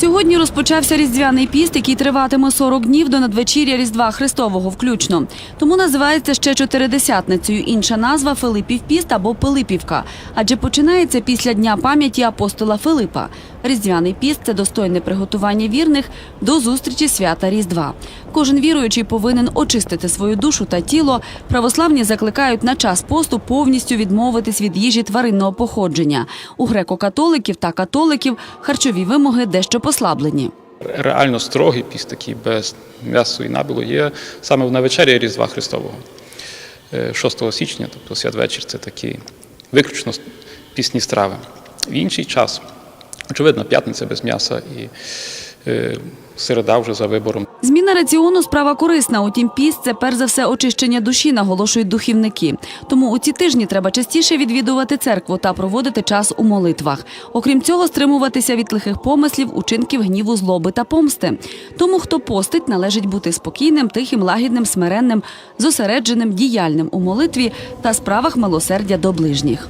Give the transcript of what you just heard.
Сьогодні розпочався різдвяний піст, який триватиме 40 днів до надвечіря Різдва Христового включно. Тому називається ще чотиридесятницею. Інша назва Филипів піст або Пилипівка, адже починається після дня пам'яті апостола Филипа. Різдвяний піст це достойне приготування вірних до зустрічі свята Різдва. Кожен віруючий повинен очистити свою душу та тіло. Православні закликають на час посту повністю відмовитись від їжі тваринного походження. У греко-католиків та католиків харчові вимоги дещо послаблені. Реально строгий піст такий без м'ясу і набілу є саме на вечері Різдва Христового. Е, 6 січня, тобто святвечір, це такі виключно пісні страви. В інший час, очевидно, п'ятниця без м'яса і е, середа вже за вибором. Зміна раціону справа корисна. Утім, піст це перш за все очищення душі, наголошують духівники. Тому у ці тижні треба частіше відвідувати церкву та проводити час у молитвах. Окрім цього, стримуватися від лихих помислів, учинків гніву, злоби та помсти. Тому, хто постить, належить бути спокійним, тихим, лагідним, смиренним, зосередженим, діяльним у молитві та справах милосердя до ближніх.